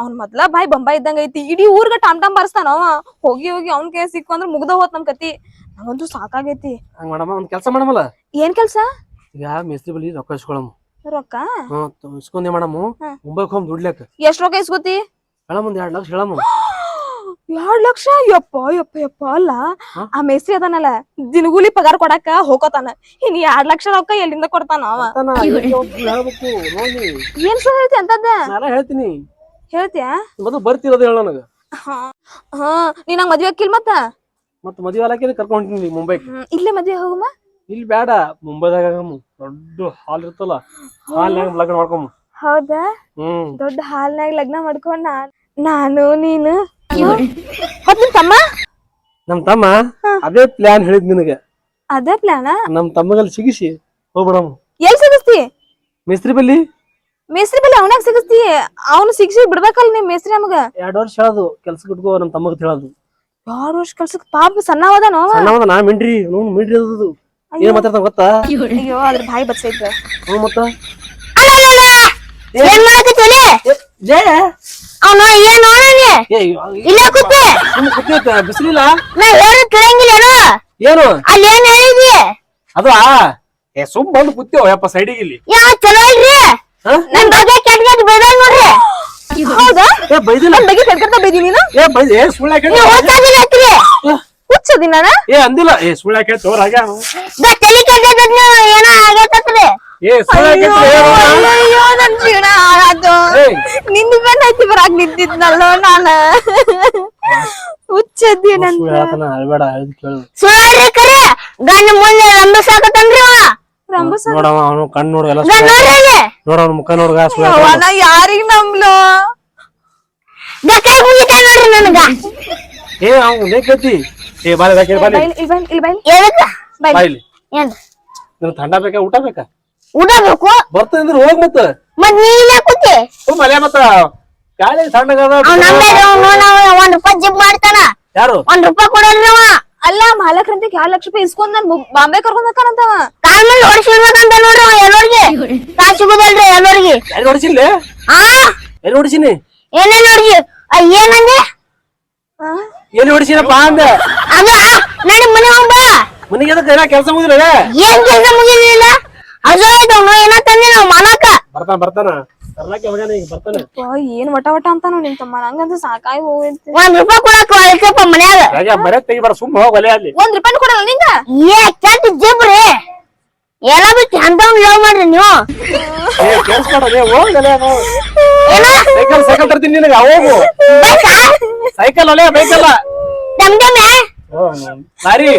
ಅವ್ನ್ ಮೊದ್ಲ ಬಾಯ್ ಬೊಂಬಾಯಿ ಇದ್ದಂಗ ಐತಿ. ಇಡೀ ಊರ್ಗ ಟಾಮ್ ಟಾಮ್ ಬರ್ಸ್ತಾನ ಅವ. ಹೋಗಿ ಹೋಗಿ ಅವ್ನ್ ಕೈ ಸಿಕ್ಕು ಅಂದ್ರ ಮುಗ್ದ ಹೋತ್ ನಮ್ ಕತಿ. ನಂಗಂತೂ ಸಾಕಾಗೈತಿ. ಹಂಗ ಮಾಡಮ್ಮ ಒಂದ್ ಕೆಲಸ ಮಾಡಮಲ್ಲ ಏನ್ ಕೆಲ್ಸ? ಈಗ ಮೇಸ್ತ್ರಿ ಬಳಿ ರೊಕ್ಕ ಇಸ್ಕೊಳಮ್ಮ. ರೊಕ್ಕ? ಹ್ಮ್ ಇಸ್ಕೊಂಡೆ ಮಾಡಮ್ಮ. ಮುಂಬೈಕ್ ಹೋಗ್ ದುಡ್ಲೆಕ್ಕ ಎಷ್ಟ್ ರೊಕ್ಕ ಇಸ್ಕೊತಿ? ಹೇಳಮ್ಮ ಒಂದ್ ಎರಡ್ ಲಕ್ಷ ಹೇಳಮ್ಮ. (gasps) ಎರಡ್ ಲಕ್ಷ? ಯಪ್ಪ ಯಪ್ಪ ಯಪ್ಪ ಅಲ್ಲ. ಆ ಮೇಸ್ತ್ರಿ ಅದಾನಲ್ಲ ದಿನಗೂಲಿ ಪಗಾರ ಕೊಡಾಕ ಹೋಗೋತಾನ. ಇನ್ ಎರಡ್ ಲಕ್ಷ ರೊಕ್ಕ ಎಲ್ಲಿಂದ ಕೊಡ್ತಾನ ಅವ? ಹೇಳ್ಬೇಕು? ನೋಡಿ. ಏನ್ ಸುಳ್ಳು ಹೇಳ್ತಿ ಅಂತದ ನಾನ ಹೇಳ್ತೀನಿ. ಹೇಳ್ತೀಯಾ? ಮೊದಲು ಬರ್ತಿರೋದು ಹೇಳ ನನಗ. ಹಾ ನೀ ನಂಗ್ ಮದ್ವೆ ಹಾಕಿಲ್ ಮತ್ತ? ಮತ್ತ ಮದ್ವೆ ಆಲಾಕಿನ ಕರ್ಕೊಂಡ್ ಮುಂಬೈ ಇಲ್ಲೇ ಮದ್ವೆ ಹೋಗಮ್ಮ ಇಲ್ಲಿ ಬೇಡ ಮುಂಬೈದಾಗ ದೊಡ್ಡ ಹಾಲ್ ಇರ್ತಲ್ಲ ಹಾಲ್ನಾಗ ಲಗ್ನ ಮಾಡ್ಕೊಮ್ಮ ಹೌದಾ? ದೊಡ್ಡ ಹಾಲ್ನಾಗ ಲಗ್ನ ಮಾಡ್ಕೊಂಡ್ ನಾನು ನಾನು? ಹೊತ್ ನಿಮ್ ತಮ್ಮ? ನಮ್ ತಮ್ಮ? ಅದೇ ಪ್ಲಾನ್ ಹೇಳಿದ್ ನಿನಗೆ. ಅದೇ ಪ್ಲಾನ ನಮ್ ತಮ್ಮಗಲ್ಲಿ ಸಿಗಿಸಿ ಹೋಗ್ಬಿಡಮ್ ಎಲ್ ಸಿಗಿಸ್ತಿ? ಮೇಸ್ತ್ರಿ ಬಲ್ಲಿ? ಮೇಸ್ತ್ರಿ ಬಲ್ಲಿ ಅವನಾಗ ಸಿಗಿಸ್ತಿ? ಅವನು ಸಿಗಿಸಿ ಬಿಡ್ಬೇಕಲ್ಲ ನಿಮ್ ಮೇಸ್ತ್ರಿ ನಮಗ? ಎರಡ್ ವರ್ಷ ಹೇಳೋದು ಕೆಲ್ಸಕ್ಕೆ ಇಟ್ಕೋ ನಮ್ ತಮ್ಮಗ್ ಹೇಳೋದು. ಯಾರು ವರ್ಷ ಕಳ್ಸಕ್ ಪಾಪ ಸಣ್ಣವದ ನೋವ ಸಣ್ಣವದ ನಾ ಮಿಂಡ್ರಿ ನೋಡ್ ಮಿಂಡ್ರಿ ಅದು ಏನ್ ಮಾತಾಡ್ತಾವ ಗೊತ್ತಾ? ಅಯ್ಯೋ ಅದ್ರ ಬಾಯಿ ಬಚ್ಚೈತ್ರ ಹ್ಞೂ ಮತ್ತ. ಏನ್ ಮಾಡಕತ್ತೀಲಿ ಲೇ ಅವನು ಏನ್ ನೋಡನಿ ಇಲ್ಲೇ ಕೂತಿ ಸುಮ್ ಕೂತಿರ್ತ ಬಿಸಿಲಿಲ್ಲ? ನಾ ಏನು. ಅಲ್ಲಿ ಏನ್ ಹೇಳಿದಿ? ಅದು ಏ ಸುಮ್ ಬಂದು ಕೂತ್ಯೋ ಯಪ್ಪ ಸೈಡಿಗೆ ಇಲ್ಲಿ. ಯಾ ಚಲೋ ಇಲ್ರಿ? ಹಾ? ನನ್ ಬಗ್ಗೆ ಕೆಟ್ಟ ಕೆಟ್ಟ ನೋಡ್ರಿ. ಹೌದಾ? ಏ ಬೈದಿಲ್ಲ. ನನ್ ಬಗ್ಗೆ ಕೆಟ್ಟ ಬೈದಿ ನೀನು? ಏ ಬೈದ್ ಏ ಸುಳ್ಳು ಯಾಕೆ ನೀವ್ ಹುಚ್ಚದಿ ನಾನ ಏ ಅಂದಿಲ್ಲ. ಏ ಸುಳ್ಳು ಯಾಕೆ ತೋರ್ ಹಾಗೆ ತಲಿ ಏನೋ ಏ ಅಯ್ಯೋ ನನ್ ಜೀವನ. ನಿನ್ನ ಬೆನ್ನ ಹತ್ತಿ ಬರಾಕ್ ನಿಂತಿದ್ನಲ್ಲೋ ನಾನ? ಹುಚ್ಚದ್ದಿ ನನ್ ಸುಳ್ಳು ಅಳ್ಬೇಡ ಕೇಳು. ಸುಳ್ಳಿ ಕರೆ. ಗಂಡ ಮುಂದೆ ರಂಬಸಾಕತ್ತನ್ರಿ ಅವ. ರಂಬಸ ನೋಡವ ಅವನು ಕಣ್ಣು ನೋಡು ಎಲ್ಲ ಗಂಡ ನೋಡ್ರಿ ನೋಡ ಅವ್ನ ಮುಖ ನೋಡ್ಗ ಯಾರಿಗ್ ನಂಬ್ಲೋ? ಬೇಕಾಗಿ ಮುಗಿತ ನೋಡ್ರಿ ನನಗ? ಏ ಅವ್ನು ಬೇಕೈತಿ ಏ ಬಾಲಿ ಬಾಕಿ ಬಾಲಿ. ಬೈಲ್ ಇಲ್ ಬೈಲ್. ಇಲ್ ಬೈಲ್. ಏನಕ್ಕ ಬಾಯ್ಲಿ. ಏನ್ ನಿನ್ ಥಂಡ ಬೇಕಾ ಊಟ ಬೇಕಾ? ಊಟ ಬೇಕು ಬರ್ತಂದ್ರೆ ಹೋಗ್ ಮತ್ತ. ಮತ್ ನೀ ಇಲ್ಲ ಕೂತಿ ಅಲ್ಲೇ ಮತ್ತ. ಗಾಳಿ ಸಣ್ಣಗದ ಒಂದ್ ರೂಪಾಯಿ ಜಿಪ್ ಮಾಡ್ತಾನ. ಯಾರು? ಒಂದ್ ರೂಪಾಯಿ ಕೊಡಲ್ರಿ ಅವ ಅಲ್ಲ ಮಾಲಕ್ರಂತ ಎರಡ್ ಲಕ್ಷ ರೂಪಾಯಿ ಇಸ್ಕೊಂಡ್ ನನ್ ಬಾಂಬೆ ಕರ್ಕೊಂಡ್ ಹೋಗ್ತಾನಂತವ. ಕಾಲ್ ಮೇಲೆ ಹೊಡಿಸಿರ್ಬೇಕಂತ ನೋಡ್ರಿ ಅವ ಎಲ್ಲೋರ್ಗೆ? ಕಾ ಸಿಗುದಲ್ರಿ ಎಲ್ಲೋರ್ಗೆ? ಎಲ್ಲಿ ಹೊಡಿಸಿಲ್ಲ? ಆ? ಎಲ್ಲಿ ಹೊಡಿಸಿನಿ? ಏನೇನ್ ನೋಡ್ರಿ ಏನಂದೆ ಎಲ್ಲಿ ಹೊಡಿಸಿನಪ್ಪ ಅಂದ? ಅದ ನಡಿ ಮನೆ ಹೋಗ್ಬ ಮನೆಗೆ ಏನ ಕೆಲಸ ಮುಗಿದ್ರೆ ಏನ್ ಕೆಲ್ಸ ಮುಗಿಲಿಲ್ಲ ಆಯ್ತು ಏನ ತಂದೆ ನಾವ್ ಮಾಡಾಕ ಬರ್ತಾನ ಬರ್ತಾನ. ಕರ್ನಾಟಕ ಹೋಗ್ಯಾನ ಈಗ ಬರ್ತಾನೆ. ಏನ್ ವಟ ವಟ ಅಂತಾನು ತಮ್ಮ. ನಂಗಂತೂ ಸಾಕಾಗಿ ಹೋಗೈತಿ ಒಂದ್ ರೂಪಾಯಿ ಕೊಡಕ್ ಅಳ್ಸಪ್ಪ ಮನ್ಯಾಗ. ರಾಜ ಬರೇ ತೆಗಿಬಾರ ಸುಮ್ಮ ಹೋಗ್ ಒಲೆ ಅಲ್ಲಿ. ಒಂದ್ ರೂಪಾಯಿ ಕೊಡಲ್ಲ ನಿಂಗ? ಏ ಕೆಟ್ಟ ಜಿಬ್ರಿ. ಎಲ್ಲ ಬಿಟ್ಟು ಲವ್ ಮಾಡ್ರಿ ನೀವು? ಏ ಕೆಲ್ಸ ಲೇ ಹೋಗ್ ಒಲೆ ಸೈಕಲ್ ಸೈಕಲ್ ತರ್ತೀನಿ ನಿನಗ ಹೋಗು. ಸೈಕಲ್ ಒಲೆ ಬೇಕಲ್ಲ. ಲಾರಿ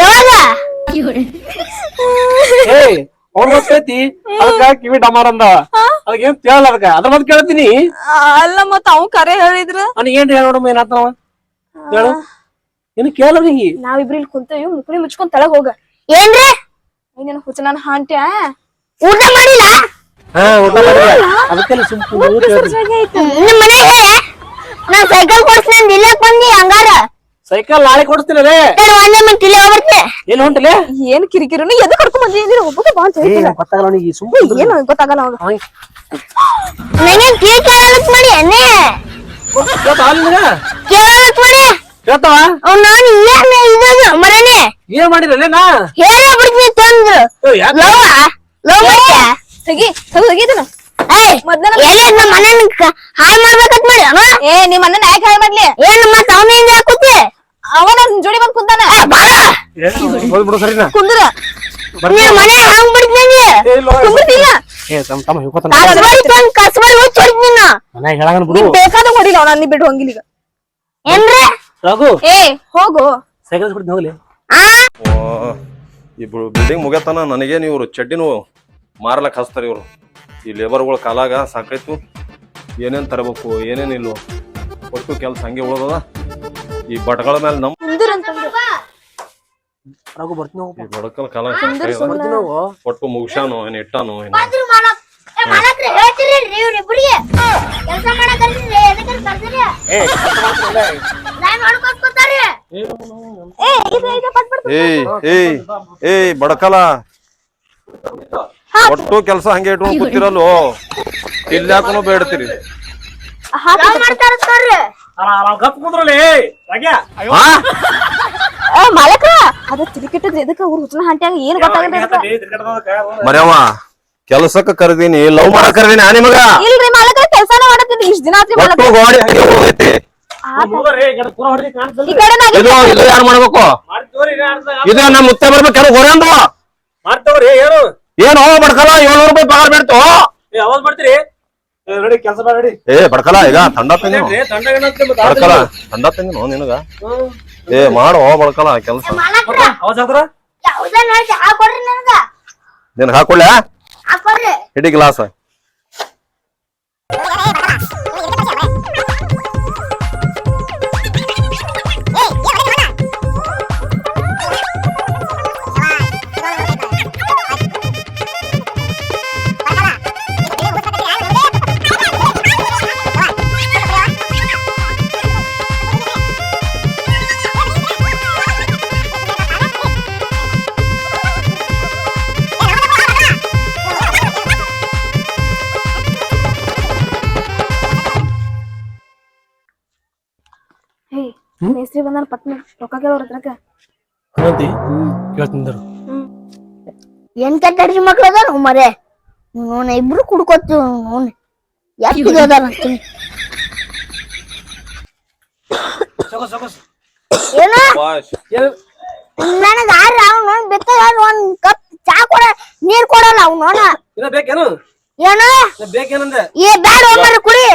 ಯಾವಾಗ? ಏಯ್ ಅವ್ನ್ ಗೊತ್ತೈತಿ ಅದಕ್ಕ ಕಿವಿ ಡಮಾರ್ ಅಂದವ ಅದಕ್ಕೆ ಏನ್ ಕೇಳಲ್ಲ ಅದಕ್ಕ? ಅದ್ರ ಮತ್ತೆ ಕೇಳ್ತೀನಿ. ಆ, ಅಲ್ಲ ಮತ್ತ ಅವ್ ಕರೆ ಹೇಳಿದ್ರ. ಅವ್ನ ಏನ್ ಹೇಳ ನೋಡಮ್ಮ ಏನಾತವ ಹೇಳು. ಏನು ಕೇಳ ನೀ. ನಾವಿಬ್ರು ಇಲ್ಲಿ ಕುಂತೇವಿ ಮುಕ್ಳಿ ಮುಚ್ಕೊಂಡ್ ತೆಳಗ್ ಹೋಗ. ಏನ್ರಿ? ಹಾಂಟ್ಯಾ? ಊಟ ಮಾಡಿಲ್ಲ? ಹಾ ಊಟ ಮಾಡಿಲ್ಲ ಅದಕ್ಕೆಲ್ಲ ಸುಮ್ಮ ಕೇಳ್ತೀನಿ. ನಿಮ್ ಮನೆಗೆ ನಾ ಸೈಕಲ್ ಕೊಡ್ಸ್ತೀನಿ ಅಂದ್ ಇಲ್ಲೇ ಬಂದಿ ಹಂಗಾರ. ಸೈಕಲ್ ನಾಳೆ ಕೊಡಿಸ್ತೀನಿ ರೇ ಒಂದೇ ಮಿನಿಟ್ ಇಲ್ಲೇ ಎಲ್ಲಿ ಹೊಂಟಲೆ? ಏನ್ ಕಿರಿಕಿರಿ ಎದಕ್ ಕರ್ಕೊಂಡ್ ಬಂದಿ? ನೀನು ಬಾ ಅಂತ ಹೇಳ್ತಿಲ್ಲ. ಗೊತ್ತಾಗಲ್ಲ ಅವನಿಗೆ ಸುಮ್ಮ ಏನು ಗೊತ್ತಾಗಲ್ಲ ಅವಾಗ ನನಗೆ ಕೇಳಲಕ್ ಮಾಡಿ ಅನ್ನೇ ಕೇಳಲಕ್ ಮಾಡಿ. ಅವ್ನ ನಾನು ಏನ್ ಇದ್ದದು ಮರನೇ ಏನ್ ಮಾಡಿರಲ್ಲ ನಾ ಹೇಳ ಬಿಡ್ತೀನಿ ತಂದ್ರು ಲವ್ ಲವ್ ಮಾಡ್ತೀಯ ತೆಗಿ ತೆಗಿ ಮನೆನ ಹಾಳು ಮಾಡ್ಬೇಕಂತ ಮಾಡಿ ಏ ನಿಮ್ಮ ಅಣ್ಣನ ಯಾಕೆ ಹಾಯ್ ಮಾಡ್ಲಿ? ಏನ್ ಮತ್ತ ಅವನಿಂದ ಹಾಕುತ್ತೆ ಅವ ನನ್ ಜೋಡಿ ಬಂದ್ ಕುಂತಾನ ಹೋಗ್ಬಿಡು ಸರಿನಾ. ಕುಂದ್ರ. ನೀನ್ ಮನೆ ಹಂಗ್ ಬಿಡ್ತೀನಿ ಏ, ಇಲ್ಲ, ಕುಂದ್ರತಿಲ್ಲ? ಏ ತಮ್ಮ ತಮ್ಮ ಹೇಳ್ಕೊತಾನ ಕಸ್ಬಾರಿ ತಂದ್ ಕಸ್ಬಾರಿ ಹುಚ್ಚ ಹೊಡಿತೀನಿ ಮನ್ಯಾಗ ಹೇಳಂಗನ ಬಿಡು. ಬೇಕಾದ ಹೊಡಿಲ್ಲ ಅವ್ನ ಹೋಗಿಲ್ಲ ಈಗ ಏನ್ರಿ? ರಘು. ಏ ಹೋಗು. ಸೈಕಲ್ ಬಿಡ್ತೀನಿ ಹೋಗ್ಲಿ. ಆ? ಈ ಬಿಲ್ಡಿಂಗ್ ಮುಗಿಯತನ. ನನಗೇನು ಇವ್ರು ಚಡ್ಡಿನೂ ಮಾರ್ಲಕ್ ಹಚ್ತಾರೆ ಇವ್ರು. ಈ ಲೇಬರ್ಗಳ ಕಾಲಾಗ ಸಾಕಾಯ್ತು. ಏನೇನ್ ತರಬೇಕು ಏನೇನಿಲ್ಲ ಒಟ್ಟು ಕೆಲಸ ಹಂಗೆ ಉಳ್ದದ. ಈ ಬಟ್ಗಳ ಮೇಲೆ ನಮ್ ಕುಂದ್ರ ಅಂತಂದ್ರೆ ರಘು ಬರ್ತೀನಿ ಹೋಗಪ್ಪ. ಈ ಬಡಕಲ್ ಕಾಲ ಬರ್ತೀನಿ ಹೋಗು. ಒಟ್ಟು ಏನ್ ಇಟ್ಟಾನು ಏನ್ ಬಂದ್ರು ಮಾಡಕ್ ಏ ಮಾಡಕ್ರಿ ಹೇಳ್ತೀರಿ ಇವ್ರಿಬ್ರಿಗೆ ಕೆಲಸ ಮಾಡಕ್ ಕಲ್ಸಿರಿ ಎದಕ್ಕೆ ಕಲ್ಸಿರಿ ಏ ನಾನ್ ಮಾಡ್ಕೊತ ಕೂತಾರಿ ಏ ಇದು ಇದು ಪಟ್ ಪಟ್ ಏಯ್ ಏಯ್ ಏಯ್ ಬಡಕಲ. ಒಟ್ಟು ಕೆಲಸ ಹಂಗೆ ಇಟ್ಕೊಂಡು ಕೂತಿರಲ್ವೋ? ಇಲ್ಲಾಕನು ಬೇಡ್ತೀರಿ? ಲವ್ ಮಾಡ್ತಾರ ತೋರ್ರಿ? ಗಪ್ ಏ ಮಾಲಕ ಅದ ತಿಳಿ ಕೆಟ್ಟದ್ರಿ ಎದಕ್ಕ ಅವ್ರ ಹುಚ್ಚನ ಹಂಟ್ಯಾಗ ಏನ್ ಗೊತ್ತಾಗಲ್ಲ ಅದಕ್ಕ? ಮರ್ಯವ ಕೆಲಸಕ್ಕ ಕರೆದೀನಿ ಲವ್ ಮಾಡ ಕರೆದೀನಿ ಆ ನಿಮಗ? ಇಲ್ರಿ ಮಾಲಕ ಕೆಲ್ಸಾನ ಮಾಡತ್ತೀನಿ ಇಷ್ಟ ದಿನ ಆತ್ರಿ ಮಾಲಕ. ಒಟ್ಟು ಗೋಡಿ ಹಂಗೆ ಹೋಗೈತಿ. ಈ ಕಡೆ ನಾ ಇದು ಇದು ಯಾರು ಮಾಡ್ಬೇಕು? ಇದು ನಮ್ಮ ಮುತ್ತೆ ಬರ್ಬೇಕು? ಹೊರೆ ಮಾಡ್ತವ್ರಿ ಏನು ಏನು ಬಡ್ಕಲ ಏಳ್ನೂರು ರೂಪಾಯಿ ಪಗಾರ ಬೇಡ್ತು ಯಾವಾಗ ಏ, ರೆಡಿ ಕೆಲಸ ಮಾಡಿ ಏ ಬಡ್ಕಲ ಈಗ ಮತ್ತೆ? ಬಡ್ಕಲ ನಿನಗ? ಏ ಮಾಡೋ ಬಡ್ಕಲ ಕೆಲಸ. ನಿನ್ ಅವಾಜ್ ಆದ್ರ ಯಾವ್ದನ್ನ ಮೇಸ್ತ್ರಿ ಬಂದಾನ ಪಟ್ನ. ರೊಕ್ಕ ಕೇಳೋರ ಹತ್ರಕ್ಕ ಅಂತಿ ಕೇಳ್ತಿಂದರು ಏನ್ ಕೆಟ್ಟ ಮಕ್ಳು ಅದಾರ ಮರೆ ನೋನ ಇಬ್ರು ಕುಡ್ಕೊತೀವ್ ನೋನ್ ಎಷ್ಟು ಅದಾರ ಅಂತೀನಿ ಏನ? ನನಗ ಆರ ಅವ್ನು ನೋಡ್ ಬೆತ್ತ ಒಂದ್ ಕಪ್ ಚಾ ಕೊಡ ನೀರ್ ಕೊಡಲ್ಲ ಅವ್ನೋನ ಇನ್ನ ಬೇಕೇನು ಏನು? ಇನ್ನ ಬೇಕೇನಂದೆ ಏ ಬ್ಯಾಡ ಒಮ್ಮರ ಕುಡಿ.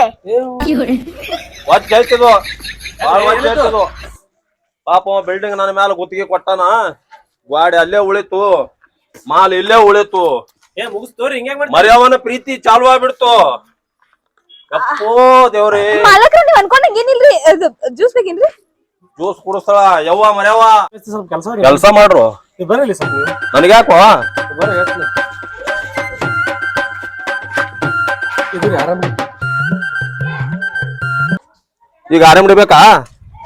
ಹೇಳ್ತಿದ್ವು ಪಾಪ ಬಿಲ್ಡಿಂಗ್ ನನ್ನ ಮ್ಯಾಲ ಗುತ್ತಿಗೆ ಕೊಟ್ಟಾನ. ಗಾಡಿ ಅಲ್ಲೇ ಉಳಿತು. ಮಾಲ್ ಇಲ್ಲೇ ಉಳಿತು. ಮರ್ಯಾವನ ಪ್ರೀತಿ ಚಾಲು ಆಗ್ಬಿಡ್ತು. ಅಪ್ಪೋ ದೇವ್ರಿ ಮಾಲಕ್ರ ನೀವ್ ಅನ್ಕೊಂಡಂಗ ಏನಿಲ್ರಿ ಜ್ಯೂಸ್ ಬೇಕೇನ್ರಿ ಜ್ಯೂಸ್ ಕುಡಿಸ್ತಾಳ ಯವ್ವ ಮರ್ಯಾವ. ಕೆಲಸ ಕೆಲಸ ಮಾಡ್ರು. ಬರಲಿ ಇದು ನನಗ್ಯಾಕೋ ಈಗ ಆರಾಮ್ ಬೇಕಾ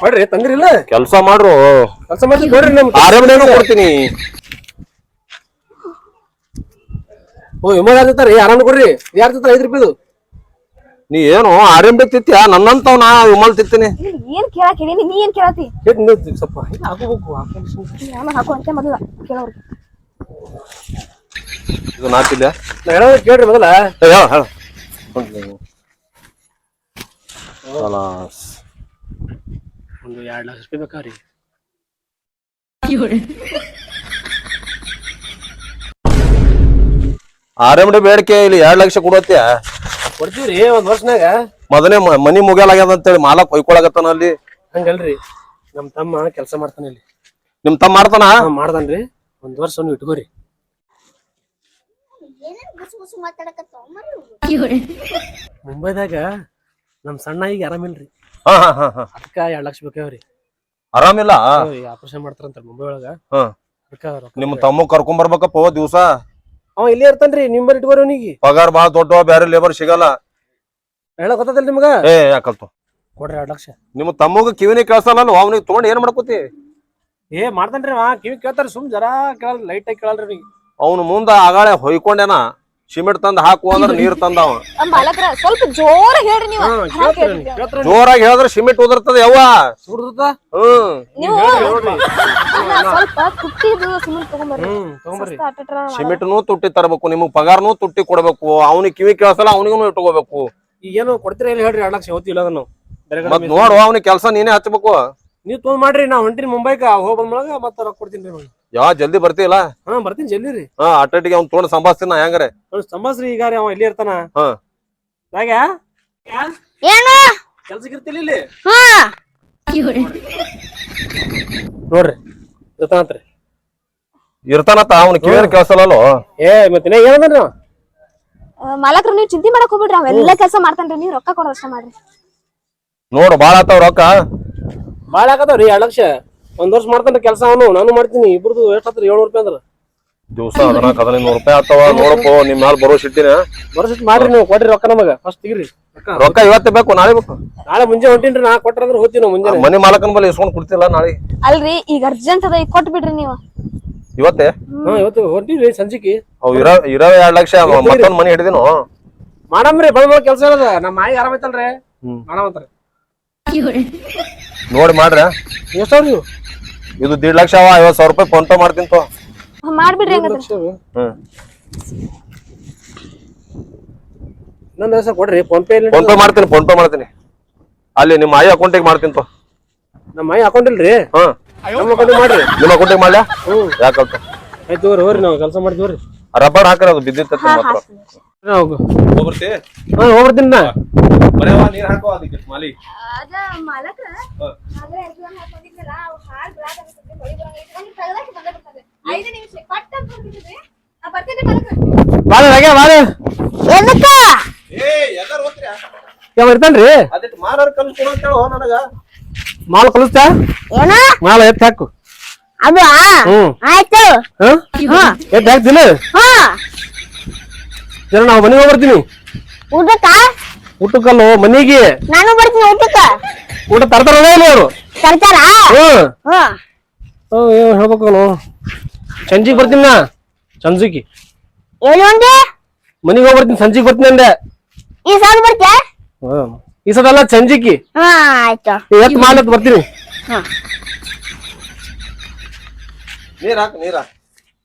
ಮಾಡ್ರಿ ತಂದ್ರಿಲ್ಲ ಕೆಲಸ ಮಾಡ್ರು. ಕೆಲಸ ಮಾಡ್ರಿ ನೋಡ್ರಿ ನಮ್ ಕೊಡ್ತೀನಿ. ಓ ವಿಮಲ್ ಆರಾಮ್ ಕೊಡ್ರಿ. ಯಾರ್ ಐದು ರೂಪಾಯಿ ರೂಪಾಯಿದು. ನೀ ಏನು ಆರಾಮ್ ತಿತ್ತೀಯ ನನ್ನಂತವ್ ನಾ ವಿಮಲ್ ತಿತ್ತೀನಿ ಏನ್ ಕೇಳಾಕ್ ನೀ ಏನ್ ಕೇಳತಿ? ಸ್ವಲ್ಪ ಹಿಂಗ್ ಹಾಕೋಬೇಕು. ಆಮೇಲೆ ಹಾಕು ಅಂತ ಮೊದಲ ಕೇಳೋರು ಇದು ನಾತಿಲ್ಲ ನಾ ಹೇಳೋದ್ ಕೇಳ್ರಿ ಮೊದಲ. ಹೇಳ ಹೇಳ. ಒಂದು ಎರಡು ಲಕ್ಷ ರೂಪಾಯಿ ಬೇಕಾರಿ ಆರಾಮ್ ಬೇಡಿಕೆ ಇಲ್ಲಿ ಎರಡ್ ಲಕ್ಷ ಕೊಡತ್ಯ ಕೊಡ್ತೀವ್ರಿ ಒಂದ್ ವರ್ಷನಾಗ ಮೊದಲೇ ಮ- ಮನಿ ಮುಗಿಯಲಾಗ್ಯದ ಅಂತೇಳಿ ಮಾಲಕ್ ಕೊಯ್ಕೊಳಗತ್ತಾನ ಅಲ್ಲಿ. ಹಂಗಲ್ರಿ ನಮ್ ತಮ್ಮ ಕೆಲಸ ಮಾಡ್ತಾನೆ ಇಲ್ಲಿ. ನಿಮ್ ತಮ್ಮ ಮಾಡ್ತಾನ? ಮಾಡ್ದನ್ರಿ ಮಾಡ್ದಾನ್ರಿ ಒಂದ್ ವರ್ಷ ನೀವು ಇಟ್ಕೋರಿ. ಏನೇನ್ ಗುಸು ಗುಸು ಮಾತಾಡಕತ್ತಾವ ಮರು ಮುಂಬೈದಾಗ ನಮ್ ಸಣ್ಣ ಈಗ ಆರಾಮಿಲ್ರಿ. ಅದಕ್ಕ ಎರಡ್ ಲಕ್ಷ ಬೇಕಾವ್ರಿ. ಆರಾಮಿಲ್ಲ? ಆಪರೇಷನ್ ಮಾಡ್ತಾರಂತ ಮುಂಬೈ ಒಳಗ ಹಾ. ಅದಕ್ಕ ರೊಕ್ಕ ನಿಮ್ ತಮ್ಮ ಕರ್ಕೊಂಡ್ ಬರ್ಬೇಕಪ್ಪ ದಿವ್ಸ. ಅವ ಇಲ್ಲೇ ಇರ್ತಾನ್ರಿ ನಿಂಬರ್ ಇಟ್ಕೋರಿ ಅವನಿಗೆ. ಪಗಾರ ಬಾಳ ದೊಡ್ಡ ಬ್ಯಾರೆ ಲೇಬರ್ ಸಿಗಲ್ಲ. ಹೇಳಕ್ ಗೊತ್ತದಿಲ್ಲ ನಿಮ್ಗ? ಏ ಯಾಕಲ್ತು ಕೊಡ್ರಿ ಎರಡ್ ಲಕ್ಷ. ನಿಮ್ ತಮ್ಮಗ ಕಿವಿನಿ ಕೇಳ್ಸಲ್ಲ ಅವ್ನಿಗೆ ತಗೊಂಡ್ ಏನ್ ಮಾಡ್ಕೋತಿ? ಏ ಮಾಡ್ತಾನ್ರಿ ಅವ. ಕಿವಿ ಕೇಳ್ತಾರ ಸುಮ್ ಜರಾ ಕೇಳಲ್ ಲೈಟ್ ಆಗಿ ಕೇಳಲ್ರಿ ಅವ್ನು ಮುಂದ ಆಗಾಳೆ ಹೊಯ್ಕೊಂಡೇನ. ಸಿಮೆಂಟ್ ತಂದ್ ಹಾಕು ಅಂದ್ರ (laughs) ನೀರ್ ತಂದವ ಸ್ವಲ್ಪ ಜೋರಾಗಿ ಹೇಳ್ರಿ ನೀವು. ಜೋರಾಗಿ ಹೇಳಿದ್ರೆ ಸಿಮೆಂಟ್ ಉದರ್ತದ ಯವ್ವ. ಸುಡ್ದತ್ತ ಹ್ಮ್. ನೀವು ಸ್ವಲ್ಪ ತಗೊಂಬರ್ರಿ. ಸಸ್ತಾ ಸಿಮೆಂಟ್ನು ತುಟ್ಟಿ ತರಬೇಕು ನಿಮಗ್ ಪಗಾರನು ತುಟ್ಟಿ ಕೊಡ್ಬೇಕು ಅವ್ನಿಗೆ ಕಿವಿ ಕೇಳಸಲ್ಲ ಅವನಿಗೂ ಇಟ್ಕೋಬೇಕು. ಈಗ ಏನು ಕೊಡ್ತೀರಾ ಇಲ್ಲ ಹೇಳ್ರಿ ಎರಡ್ ಲಕ್ಷ ಇಲ್ಲ ಅದನ್ನು. ಬೇರೆ ಕಡೆ ಮತ್ ನೋಡು ಅವ್ನಿಗೆ ಕೆಲಸ ನೀನೇ ಹಚ್ಬೇಕು. ನೀವ್ ತೊಗೊಂಡ್ ಮಾಡ್ರಿ ನಾ ಹೊಂಟಿನಿ ಮುಂಬೈಕ ಹೋಗ್ ಮತ್ತ ಮತ್ತೆ ರೊಕ್ಕ ಕೊಡ್ತೀನಿ ರೀ ಯಾ ಜಲ್ದಿ ಬರ್ತೀವಲ್ಲ ಹಾ ಬರ್ತೀನಿ ಜಲ್ದಿ ರೀ. ಹಾ ಅಟ್ಟಟಿಗೆ ಅವ್ನ್ ತೊಗೊಂಡ್ ಸಂಭಾಸ್ತೀನಿ ನಾ ಹೆಂಗಾರೆ? ಸಂಭಾಸ್ರಿ ಈಗ ರೀ ಅವ ಇಲ್ಲಿ ಇರ್ತಾನ. ಹಾ. ಏನು? ಕೆಲ್ಸಕ್ಕೆ ಇರ್ತಿಲ್ಲ ಇಲ್ಲಿ? ಹಾ. ನೋಡ್ರಿ ಗೊತ್ತಾತ್ರಿ ಇರ್ತಾನತ್ತ ಅವ್ನ ಕೇಳ ಕೇಳ್ಸಲ್ಲೋ ಏ ಮತ್ತೆ ಏನಂದ್ರಿ ನೀವು ಆ, ಮಾಲಕ್ರ ನೀವು ಚಿಂತೆ ಮಾಡಕ್ ಹೋಗ್ಬಿಡ್ರಿ ಅವೆಲ್ಲ ಕೆಲಸ ಮಾಡ್ತಾನ್ರಿ ನೀವು ರೊಕ್ಕ ಕೊಡೋ ಅಷ್ಟ ಮಾಡ್ರಿ. ನೋಡು ಬಾಳ ಆತಾವ್ ರೊಕ್ಕ. ಭಾಳ ಹಾಕತಾವ್ರಿ ಎರಡ್ ಲಕ್ಷ. ಒಂದ್ ವರ್ಷ ಮಾಡ್ತಾನೆ ಕೆಲಸ ಅವನು ನಾನು ಮಾಡ್ತೀನಿ ಇಬ್ರದು ಎಷ್ಟ್ ಹತ್ರ ಏಳ್ನೂರು ರೂಪಾಯಿ ಅಂದ್ರ? ದಿವಸ ಹದಿನಾಲ್ಕು ಹದಿನೈದು ರೂಪಾಯಿ ಆತವ ನೋಡಪ್ಪ ನಿಮ್ ಮ್ಯಾಲ ಬರೋ ಸಿಟ್ಟಿನ ಬರ್ಸಿಟ್ ಮಾಡ್ರಿ ನೀವು ಕೊಡ್ರಿ ರೊಕ್ಕ ನಮಗ ಫಸ್ಟ್ ತೆಗಿರಿ. ರೊಕ್ಕ. ಇವತ್ತೇ ಬೇಕು ನಾಳೆ ಬೇಕು. ನಾಳೆ ಮುಂಜಾನೆ ಹೊಂಟಿನ್ರಿ ನಾ ಕೊಟ್ರ ಅಂದ್ರೆ ಹೋಗ್ತೀವಿ ನಾವು ಮುಂಜಾನೆ. ಮನೆ ಮಾಲಕನ ಬಲ್ಲಿ ಇಸ್ಕೊಂಡ್ ಕೊಡ್ತಿಲ್ಲ ನಾಳೆ. ಅಲ್ರಿ ಈಗ ಅರ್ಜೆಂಟ್ ಅದ ಈಗ ಕೊಟ್ಟು ಬಿಡ್ರಿ ನೀವು. ಇವತ್ತೇ? ಹಾ ಇವತ್ತು ಹೊಂಟಿವ್ರಿ ಸಂಜಿಕಿ. ಅವ್ ಇರೋ ಇರೋ ಎರಡ್ ಲಕ್ಷ ಮತ್ತೊಂದ್ ಮನೆ ಹಿಡಿದಿನು. ಮಾಡಮ್ರಿ ಬಂದ್ ಕೆಲಸ ಇರೋದ ನಮ್ಮ ಮಾಯಿ ಆರಾಮೈತಲ್ರಿ. ಮಾಡಮಂತ್ರಿ ನೋಡಿ ಮಾಡ್ರ. ಎಷ್ಟವ್ರಿ ನೀವು? ಇದು ದೀಡ್ ಲಕ್ಷ ಅವ ಐವತ್ ಸಾವಿರ ರೂಪಾಯಿ ಫೋನ್ ಪೇ ಮಾಡ್ತೀನಿ ತೋ ಮಾಡ್ಬಿಡ್ರಿ ಹಂಗಂದ್ರೆ. ಹ್ಮ್. ಇನ್ನೊಂದ್ ದಿವಸ ಕೊಡ್ರಿ ಫೋನ್ ಪೇ ಫೋನ್ ಪೇ ಮಾಡ್ತೀನಿ ಫೋನ್ ಪೇ ಮಾಡ್ತೀನಿ. ಅಲ್ಲಿ ನಿಮ್ಮ ಆಯಿ ಅಕೌಂಟಿಗೆ ಮಾಡ್ತೀನಿ ತೋ ನಮ್ಮ ಮಾಯಿ ಅಕೌಂಟ್ ಇಲ್ರಿ? ಹಾ ನಮ್ಮ ಮಾಡ್ರಿ. ನಿಮ್ಮ ಅಕೌಂಟಿಗೆ ಮಾಡ್ಲಾ? ಯಾಕಂತ ಆಯ್ತು ಹೋಗ್ರಿ ಹೋಗ್ರಿ ನಾವು ಕೆಲಸ ಮಾಡ್ತೀವ್ರಿ ರಬ್ಬರ್ ಹಾಕ್ರಿ ಅದು ಬಿದ್ದಿತ್ತ ಹೋಗ್ಬರ್ತಿ ಹಾ ಹೋಗ್ಬಿಡ್ತೀನಿ ನಾ. ನೀರ್ ಹಾಕೋ ಅದಕ್ಕೆ ಮಾಲಿ. ಬಾಳ ಹಾಗೆ ಯಾವ ಇರ್ತಾನ್ರಿ? ಅದಕ್ಕೆ ಮಾರಾರ ಕಲ್ಸ್ಕೊಡು ಅಂತ ಹೇಳೋ ನನಗ. ಮಾಲ್ ಕಲಿಸ್ತಾ ಏನ? ಮಾಲ ಎತ್ತಿ ಹಾಕು. ಅದು ಆಯ್ತು. ಹಾ? ಹಾ. ಜನ ನಾವು ಮನೆಗೆ ಹೋಗ್ಬರ್ತೀನಿ. ಊಟಕ್ಕ? ಊಟಕ್ಕಲ್ಲು ಮನೆಗೆ? ನಾನು ಬರ್ತೀನಿ ಊಟಕ್ಕ. ಊಟ ತರ್ತಾರ ಅವರು? ತರ್ತಾರ? ಏನ್ ಹೇಳ್ಬೇಕು ನಾನು ಸಂಜಿಗೆ ಬರ್ತೀನಿ ನಾ. ಸಂಜಿಗೆ. ಏನು ಅಂದೆ ಮನೆಗೆ ಹೋಗ್ಬರ್ತೀನಿ ಸಂಜಿಗೆ ಬರ್ತೀನಿ ಅಂದೆ. ಈ ಸಾಲ ಬರ್ತೀಯ. ಈ ಅಲ್ಲ ಸಂಜಿಗೆ. ಹಾ ಆಯ್ತು. ಎತ್ ಮಾಲತ್ ಬರ್ತೀನಿ? ನೀರ್ ಹಾಕ್ ನೀರ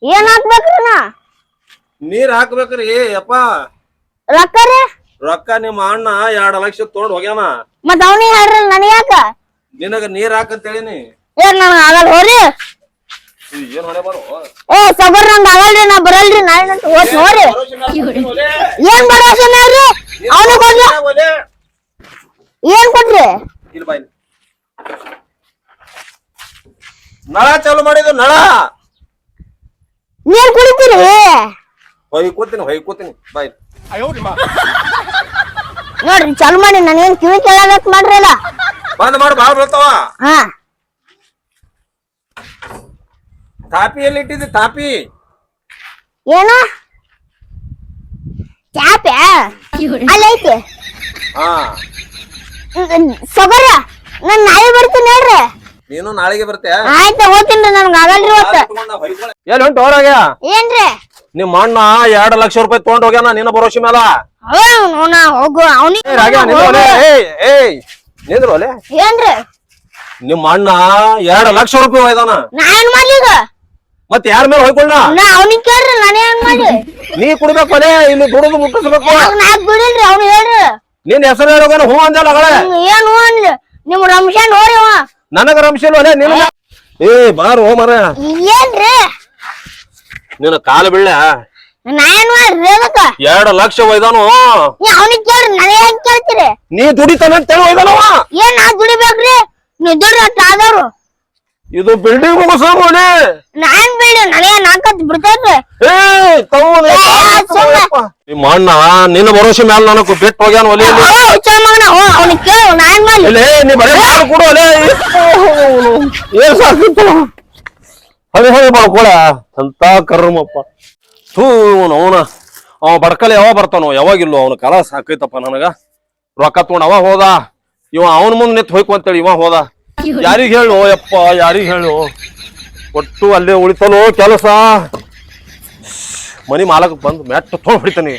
ಏನ್ ಹಾಕ್ಬೇಕ್ರಿ ನಾ ನೀರ್ ಹಾಕ್ಬೇಕ್ರಿ ಯಪ್ಪ. ರೊಕ್ಕ ರೀ? ರೊಕ್ಕ ನಿಮ್ಮ ಅಣ್ಣ ಎರಡ್ ಲಕ್ಷ ತೊಗೊಂಡ್ ಹೋಗ್ಯಾನ. ಮತ್ ಅವನಿಗೆ ಹೇಳ್ರಿ ನನಗೆ ಯಾಕ? ನಿನಗ ನೀರ್ ಹಾಕಂತ ಹೇಳಿನಿ. ಏನ್ ನನಗೆ ಆಗಲ್ಲ ಹೋರಿ. ಏನ್ ಹಣೆ ಬಾರೋ? ಏ ಸಬರ್ ನಂಗ್ ಆಗಲ್ರಿ ನಾ ಬರಲ್ರಿ ನಾಳೆ ನೋಡ್ರಿ. ಏನ್ ಭರವಸೆ ಮ್ಯಾಲ್ರಿ ಅವನು ಕೊಡ್ರಿ ಏನ್ ಕೊಡ್ರಿ ಇಲ್ಲಿ. ಬಾಯ್ ನಳ ಚಾಲು ಮಾಡಿದ್ರು ನಳ. ನೀರ್ ಕುಡಿತೀರಿ ಹೊಯ್ ಕೂತೀನಿ ಬಾಯ್ ನೋಡ್ರಿ ಚಾಲು ಮಾಡಿ ನನಗೇನ್ ಕಿವಿ ಕೇಳಬೇಕು ಮಾಡ್ರಿ ಅಲ್ಲ ಬಂದ್ ಮಾಡಿ ಬಾಳ್ ಬೀಳ್ತಾವ. ಹಾ. ತಾಪಿ ಎಲ್ಲಿ ಇಟ್ಟಿದ್ದಿ ತಾಪಿ ಏನು? ಅಲ್ಲೈತಿ ಹಾ. ಸಬರ ನಾನ್ ನಾಯಿ ಬರ್ತೀನಿ ಹೇಳ್ರಿ. ನೀನು ನಾಳೆಗೆ ಬರ್ತೆ ಆಯ್ತ ಹೋಗ್ತೀನಿ ನನ್ಗೆ ಆಗಲ್ರಿ ಇವತ್ತ. ಎಲ್ಲಿ ಹೊಂಟು ಹೊರಗೆ? ಏನ್ರಿ? ನಿಮ್ಮ ಅಣ್ಣ ಎರಡ್ ಲಕ್ಷ ರೂಪಾಯಿ ತಗೊಂಡ್ ಹೋಗ್ಯಾನ ನಿನ್ನ ಭರೋಸೆ ಮೇಲ ಅವನ ಹೋಗು ಏ, ರಾಗ್ಯ, ನಿಂದ್ರು ಒಲೆ. ಅವನಿಗೆ ಏಯ್ ಏಯ್ ನಿಂದ್ರು ಒಲೆ ಏನ್ರಿ? ನಿಮ್ಮ ಅಣ್ಣ ಎರಡ್ ಲಕ್ಷ ರೂಪಾಯಿ ಹೋಯ್ದಾನ ನಾ ಏನ್ ಮಾಡ್ಲಿ ಈಗ? ಮತ್ ಯಾರ ಮೇಲೆ ಹೋಯ್ಕೊಳ್ಳ ನಾ ಅವನಿಗೆ ಕೇಳ್ರಿ ನಾನೇ ಏನ್ ಮಾಡ್ಲಿ? ನೀ ಕುಡ್ಬೇಕು ಒಲೆ ಇಲ್ಲಿ ದುಡಿದು ಮುಟ್ಟಿಸ್ಬೇಕು. ಯಾಕ್ ನಾ ಬಿಡಿಲ್ರಿ ಅವ್ನು ಹೇಳ್ರಿ. ನಿನ್ ಹೆಸರು ಹೇಳೋಗೇನ ಹೂ ಅಂದಲ್ಲ ಅಗಳೇ? ಹ್ಮ್, ಏನು ಅನ್ಲಿ ನಿಮ್ ರಂಶಾನ್ ನೋಡ್ರಿ ಅವ. ನನಗ ರಂಶಿಲ್ ಒಲೆ ನಿನ್ನ ಏ ಓ ಮರ. ಏನ್ರಿ? ನಿನ್ನ ಕಾಲ ಬೀಳ ಎರಡ್ ಲಕ್ಷ ಒಯ್ದಾನು? ನೀ ಅವನಿಗೆ ಕೇಳ್ರಿ ನಾನೇ ಹೆಂಗ್ ಕೇಳ್ತೀರಿ? ನೀ ದುಡಿತಾನ ಒಯ್ದಾನವ? ಏನ್ ನಾ ದುಡಿಬೇಕ್ರಿ? ನೀವು ದುಡ್ಡು ಆದವ್ರು. ಇದು ಬಿಲ್ಡಿಂಗ್ ಮುಗಿಸೋನೆ ನಾನ್ ಬಿಡಿ ನನಗೆ ನಾಲ್ಕತ್ ಏ ತಮ್ಮ. ನಿಮ್ಮ ಅಣ್ಣ ನಿನ್ನ ಭರೋಸೆ ಮ್ಯಾಲ ನನಗೆ ಬಿಟ್ಟು ಹೋಗ್ಯಾನ ಒಲೆ ಅವನು ಹುಚ್ಚ ಮಗನ ನಾನು ಕೇಳು ನಾನ್ ಮಾಡ್ಲಿ ಇಲ್ಲೇ ನೀ ಬರೀ ಕೊಡು ಅಲೆ ಏನ್ ಸಾಕಿತ್ತು ಹರಿ ಹರಿ ಮಾಡ್ಕೊಳ. ಅಂತ ಕರ್ಮಪ್ಪ. ಥೂ ಅವನ. ಅವ ಬಡ್ಕಲ್ ಯಾವಾಗ ಬರ್ತಾನೋ ಯಾವಾಗಿಲ್ಲೋ ಅವನ ಕಾಲ ಸಾಕೈತಪ್ಪ ನನಗ. ರೊಕ್ಕ ತಗೊಂಡ್ ಅವ ಹೋದ. ಇವ ಅವನ ಮುಂದೆ ನಿಂತ್ ಹೋಯ್ಕು ಅಂತೇಳಿ ಇವ ಹೋದ. ಯಾರಿಗ್ ಹೇಳು ಯಪ್ಪ ಯಾರಿಗ ಹೇಳು? ಒಟ್ಟು ಅಲ್ಲೇ ಉಳಿತಲೋ ಕೆಲಸ? ಮನಿ ಮಾಲಕ್ ಬಂದು ಮ್ಯಾಟ್ ತೊಗೊಂಡ್ ಹೊಡಿತಾನೆ.